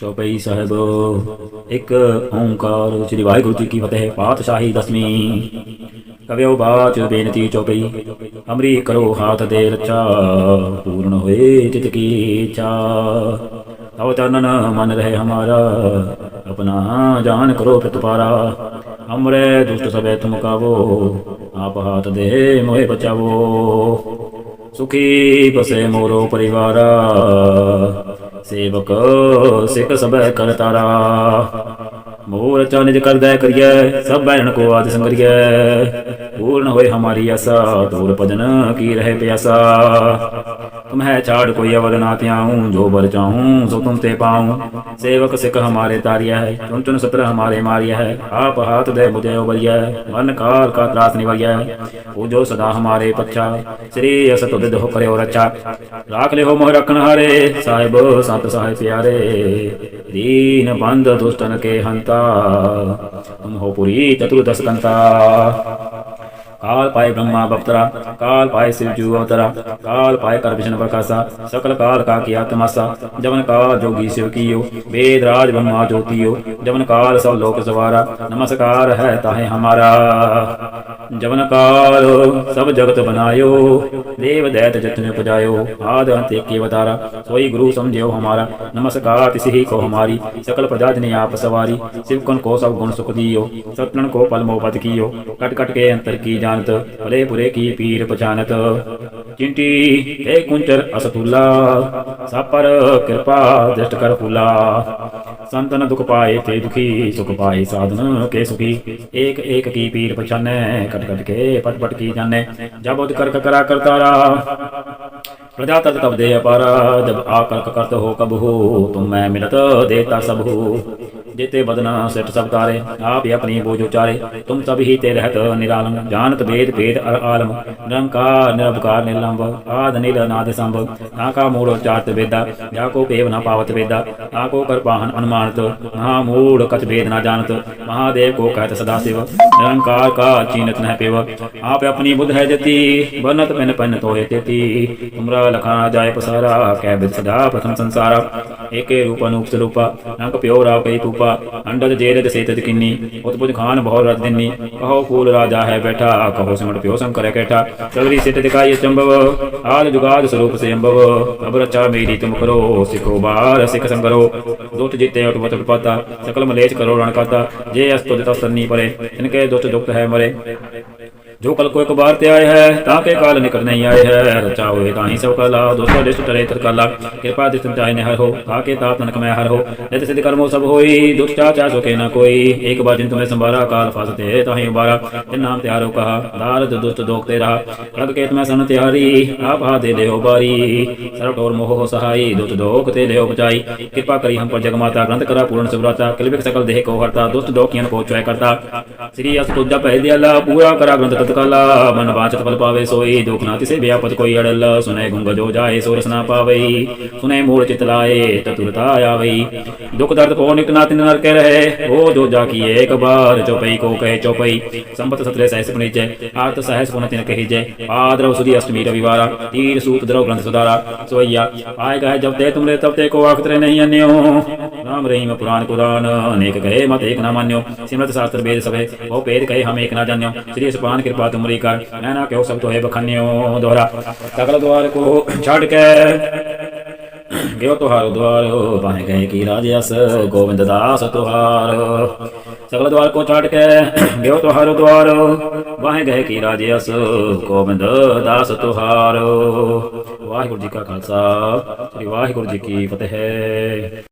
ਚੌਪਈ ਸਾਹਿਬ, ਇੱਕ ਓੰਕਾਰ ਸ੍ਰੀ ਵਾਹਿਗੁਰੂ ਜੀ ਕੀ ਫਤਿਹ, ਪਾਤਸ਼ਾਹੀ ਦਸਵੀਂ। ਕਵਿਓ ਬਾਚ ਬੇਨਤੀ ਚੌਪਈ ਅਮਰੀ ਕਰੋ ਹਾਥ ਦੇ ਰੱਚਾ ਪੂਰਨ ਹੋਏ ਚਿਤ ਕੀ ਇੱਛਾ। ਤਉ ਚਰਨਨ ਮਨ ਰਹੇ ਹਮਾਰਾ, ਆਪਣਾ ਜਾਨ ਕਰੋ ਪ੍ਰਤਪਾਰਾ ਹਮਰੇ ਦੁਸ਼ਟ ਸਭੇ ਤੁਮ ਕਾਵੋ, ਆਪ ਹਾਥ ਦੇ ਮੋਹਿ ਬਚਾਵੋ। ਸੁਖੀ ਬਸੇ ਮੋਰੋ ਪਰਿਵਾਰਾ ਸੇਵਕ, ਸਿੱਖ ਸਭੈ ਕਰਤਾਰਾ ਮੋਰ ਚਨਿਜ ਕਰਦਾ ਕਰੀਐ, ਸਭ ਬੈਣ ਕੋ ਆਦ ਸੰਗਰੀਐ। ਪੂਰਨ ਹੋਏ ਹਮਾਰੀ ਆਸਾ, ਦੂਰ ਭਜਨ ਕੀ ਰਹੇ ਪਿਆਸਾ। ਤੁਮ ਹੈ ਛਾੜ ਕੋਈ ਅਵਲ ਨਾ ਤਿਆਉ ਜੋ ਬਰ ਚਾਹੂੰ ਸੋ ਤੁਮ ਤੇ ਪਾਉ। ਸੇਵਕ ਸਿੱਖ ਹਮਾਰੇ ਤਾਰਿਆ ਹੈ ਚੁਨ ਚੁਨ ਸਤਰ ਹਮਾਰੇ ਮਾਰਿਆ ਹੈ, ਆਪ ਹਾਥ ਦੇ ਮੁਝੇ ਉਬਰਿਆ ਹੈ ਮਨ ਕਾਲ ਕਾ ਤਰਾਸ ਨਿਵਰਿਆ ਹੈ ਉਹ ਜੋ ਸਦਾ ਹਮਾਰੇ ਪੱਛਾ, ਸ੍ਰੀ ਅਸ ਤੁਧ ਹੋ ਕਰਿਓ ਰੱਛਾ। ਰਾਖ ਲਿਓ ਮੋਹ ਰਖਣ ਹਾਰੇ, ਸਾਹਿਬ ਸਤ ਸਹਾਇ ਪਿਆਰੇ। ਦੀਨ ਬੰਦ ਦੁਸ਼ਟਨ ਕੇ ਹੰਤਾ, ਤੁਮ ਹੋ ਪੁਰੀ ਚਤੁਰਦਸ ਕੰਤਾ। ਕਾਲ ਪਾਏ ਬ੍ਰਹਮਾ ਬਪਤਰਾ ਕਾਲ ਪਾਏ ਸਿਵ ਜੂ ਅਵਤਰਾ ਕਾਲ ਪਾਏ ਕਰ ਵਿਸ਼ਨ ਪ੍ਰਕਾਸ਼ਾ ਸਕਲ ਕਾਲ ਕਾ ਕੀ ਆਤਮਾਸਾ ਜਵਨ ਕਾਲ ਜੋਗੀ ਸਿਵ ਕੀਓ ਵੇਦ ਰਾਜ ਬ੍ਰਹਮਾ ਜੋਤੀਓ ਜਵਨ ਕਾਲ ਸਭ ਲੋਕ ਸਵਾਰਾ ਨਮਸਕਾਰ ਹੈ ਤਾਹੇ ਹਮਾਰਾ ਜਵਨ ਕਾਲ ਸਭ ਜਗਤ ਬਨਾਇਓ, ਦੇਵ ਦੈਤ ਜਤਨ ਪਜਾਇਓ, ਆਦ ਅੰਤ ਏਕੇ ਵਤਾਰਾ ਸੋਈ ਗੁਰੂ ਸਮਝਿਓ ਹਮਾਰਾ, ਨਮਸਕਾਰ ਤਿਸ ਹੀ ਕੋ ਹਮਾਰੀ, ਸਕਲ ਪ੍ਰਜਾ ਜਨੇ ਆਪ ਸਵਾਰੀ ਸਿਵਕਨ ਕੋ ਸਭ ਗੁਣ ਸੁਖ ਦਿਓ ਸਤਨਨ ਕੋ ਪਲ ਮੋਬਤ ਕੀਓ, ਕਟ ਕਟ ਕੇ ਅੰਤਰ ਕੀ ਜਾਣਤ, ਭਲੇ ਪੁਰੇ ਕੀ ਪੀਰ ਪਛਾਨਤ। चिंटी हे कुंचर असतुला सापर कृपा दृष्ट कर फूला संतन दुख पाए ते दुखी सुख पाए साधन के सुखी एक एक की पीर पहचाने कट कट के पट पट की जाने जब उद कर करा करतारा प्रजा तद कब दे अपारा जब आकर करत हो कब हो तुम मैं मिलत देता सब हो ਜਿਤੇ ਬਦਨਾ ਸਿਟ ਸਭ ਤਾਰੇ, ਆਪ ਹੀ ਆਪਣੀ ਬੋਝ ਉਚਾਰੇ। ਤੁਮ ਸਭ ਹੀ ਤੇ ਰਹਿਤ ਨਿਰਾਲਮ, ਜਾਣਤ ਵੇਦ ਭੇਦ ਅਰ ਆਲਮ। ਨਿਰੰਕਾਰ ਨਿਰਭਕਾਰ ਨਿਰਲੰਭ ਆਦ, ਨਿਲ, ਅਨਾਦ ਸੰਭਵ ਨਾ ਕਾ ਮੂੜ ਉਚਾਰਤ ਵੇਦਾ ਜਾ ਕੋ ਭੇਵ ਨਾ ਪਾਵਤ ਵੇਦਾ। ਨਾ ਕੋ ਕਰਪਾਹਨ ਅਨੁਮਾਨਤ ਮਹਾ ਮੂੜ ਕਤ ਵੇਦ ਨਾ ਜਾਣਤ। ਮਹਾਦੇਵ ਕੋ ਕਹਿਤ ਸਦਾ ਸਿਵ। ਨਿਰੰਕਾਰ ਕਾ ਚੀਨਤ ਨਹਿ ਪੇਵ। ਆਪ ਆਪਣੀ ਬੁੱਧ ਹੈ ਜਤੀ, ਬਨਤ ਪਿਨ ਪਨ ਤੋਏ ਤੇਤੀ। ਤੁਮਰਾ ਲਖਾ ਜਾਏ ਪਸਾਰਾ, ਕਹਿ ਬਿਦ ਸਦਾ ਪ੍ਰਥਮ ਸੰਸਾਰਾ। ਏਕੇ ਰੂਪਾ ਨੂੰ ਉਪਸਰੂਪਾ ਨੰਗ ਪਿਓ ਰਾਵ ਕਈ ਤੂਪਾ, ਅੰਡਜ ਜੇਰਜ ਸੇਤਜ ਕਿੰਨੀ ਉਤਪੁਜ ਖਾਨ ਬਹੁ ਰਤ ਦਿੰਨੀ। ਕਹੋ ਫੂਲ ਰਾਜਾ ਹੈ ਬੈਠਾ, ਕਹੋ ਸਿਮਟ ਪਿਓ ਸੰਗ ਕਰੇ ਕੈਠਾ। ਚਲਰੀ ਸਿਤ ਦਿਖਾਈ ਚੰਭਵ ਆਦ ਜੁਗਾਦ ਸਰੂਪ ਸੇ ਅੰਭਵ ਅਬ ਰਚਾ ਮੇਰੀ ਤੁਮ ਕਰੋ, ਸਿਖੋ ਬਾਰ ਸਿਖ ਸੰਗਰੋ। ਦੁੱਤ ਜਿਤੇ ਉਟ ਵਤ ਪਾਤਾ ਸਕਲ ਮਲੇਚ ਕਰੋ ਰਣ ਕਰਤਾ ਜੇ ਅਸਤੋ ਦਿਤਾ ਸੰਨੀ ਪਰੇ ਇਨਕੇ ਦੁੱਤ ਦੁਖਤ ਹੈ ਮਰੇ। ਜੋ ਕਲ ਕੋ ਇੱਕ ਬਾਰ ਤੇ ਆਏ ਹੈ, ਤਾਂ ਕੇ ਕਾਲ ਨਿਕਟ ਨਹੀਂ ਆਏ ਹੈ। ਰਚਾ ਹੋਏ ਤਾਂ ਹੀ ਸਭ ਕਲਾ, ਦੋਸਤੋ ਦਿਸ਼ਟ ਤਰੇ ਤਰ ਕਾਲਾ ਕਿਰਪਾ ਦਿਸ ਜਾਏ ਨੇ ਹਰ ਹੋ ਤਾਂ ਕੇ ਤਾਪ ਤਨਕ ਮੈਂ ਹਰ ਹੋ। ਨਿਤ ਸਿਧ ਕਰਮੋ ਸਭ ਹੋਈ, ਦੁਖ ਚਾ ਚਾ ਸੋ ਕੇ ਨਾ ਕੋਈ। ਇੱਕ ਬਾਰ ਜਿਨ ਤੁਮੇ ਸੰਭਾਰਾ, ਕਾਲ ਫਸਤੇ ਤਾਂ ਹੀ ਉਬਾਰਾ। ਤਿਨ ਨਾਮ ਤਿਆਰੋ ਕਹਾ ਦਾਰਦ ਦੁਸ਼ਟ ਦੋਖ ਤੇ ਰਹਾ। ਪ੍ਰਗ ਕੇਤ ਮੈਂ ਸਨ ਤਿਆਰੀ, ਆਪ ਹਾ ਦੇ ਲਿਓ ਬਾਰੀ। ਸਰਬ ਟੋਰ ਮੋਹ ਹੋ ਸਹਾਈ, ਦੁਸ਼ਟ ਦੋਖ ਤੇ ਲਿਓ ਬਚਾਈ। ਕਿਰਪਾ ਕਰੀ ਹਮ ਪਰ ਜਗ ਮਾਤਾ, ਗ੍ਰੰਥ ਕਰਾ ਪੂਰਨ ਸੁਭਰਾਤਾ ਕਿਲਬਿਕ ਸਕਲ ਦੇਹ ਕੋ ਹਰਤਾ, ਦੁਸ਼ਟ ਦੋਖੀਆਂ ਕੋ ਚੋਇ ਕਰਤਾ। ਸ੍ਰੀ ਅਸ ਪਹਿ ਦਿਆਲਾ, ਪੂਰਾ ਕਰਾ ਗ੍ਰੰਥ ਪਤ ਕਾਲਾ ਮਨ ਵਾਚਤ ਫਲ ਪਾਵੇ ਸੋਈ, ਦੁਖ ਨਾ ਤਿਸੇ ਵਿਆਪਤ ਕੋਈ ਅੜਲ। ਸੁਨੇ ਗੁੰਗ ਜੋ ਜਾਏ, ਸੋਰਸ ਨਾ ਪਾਵਈ। ਸੁਨੇ ਮੂਲ ਚਿਤ ਲਾਏ, ਤਤੁਰਤਾ ਆਵਈ। ਦੁਖ ਦਰਦ ਕੋ ਨਿਕ ਨਾ ਤਿਨ ਨਰ ਕਹਿ ਰਹੇ, ਉਹ ਜੋ ਜਾ ਕੀ ਏਕ ਬਾਰ ਚੋਪਈ, ਕੋ ਕਹਿ ਚੋਪਈ। ਸੰਬਤ ਸਤਰੇ ਸਹਿਸ ਪੁਨੀਜੈ ਆਰਤ ਸਹਿਸ ਪੁਨ ਤਿਨ ਕਹੀ ਜੈ ਆਦਰਵ ਸੁਦੀ ਅਸ਼ਟਮੀ ਰਵਿਵਾਰਾ, ਤੀਰ ਸੂਤ ਦਰਵ ਗ੍ਰੰਥ ਸੁਦਾਰਾ ਸੋਈਆ, ਆਏ ਕਹੇ ਜਬ ਤੇ ਤੁਮਰੇ ਤਬ ਤੇ ਕੋ ਆਖਤਰੇ ਨਹੀਂ ਅਨਿਓ। ਰਾਮ ਰਹੀਮ ਪੁਰਾਨ ਕੁਰਾਨ ਅਨੇਕ ਕਹੇ ਮਤ ਏਕ ਨਾ ਮੰਨਿਓ। ਸਿਮਰਤ ਸ਼ਾਸਤਰ ਵੇਦ ਸਭੇ, ਉਹ ਭੇਦ ਕਹੇ ਹਮ ਏਕ ਨਾ ਜਾਣਿਓ। ਸ੍ਰੀ ਸੁਪਾਨ ਕਿਰਪਾ ਬਾਤ ਮਰੀ ਕਰ। ਐ ਨਾ ਕਿਉ ਸਭ ਤੋਹੇ ਬਖੰਨਿਓ ਦੋਹਰਾ ਤਕਲ ਦਵਾਰ ਕੋ ਛੱਡ ਕੇ ਗਿਓ ਤੁਹਾਰ ਦਵਾਰੋ ਬਾਹੇ ਗਏ ਕੀ ਰਾਜ ਅਸ ਗੋਬਿੰਦ ਦਾਸ ਤੁਹਾਰ। ਸਗਲ ਦਵਾਰ ਕੋ ਛੱਡ ਕੇ ਗਿਓ ਤੁਹਾਰ ਦਵਾਰ ਵਾਹੇ ਗਏ ਕੀ ਰਾਜ ਅਸ ਗੋਬਿੰਦ ਦਾਸ ਤੁਹਾਰ। ਵਾਹਿਗੁਰੂ ਜੀ ਕਾ ਖਾਲਸਾ, ਸ੍ਰੀ ਵਾਹਿਗੁਰੂ ਜੀ ਕੀ ਫਤਿਹ।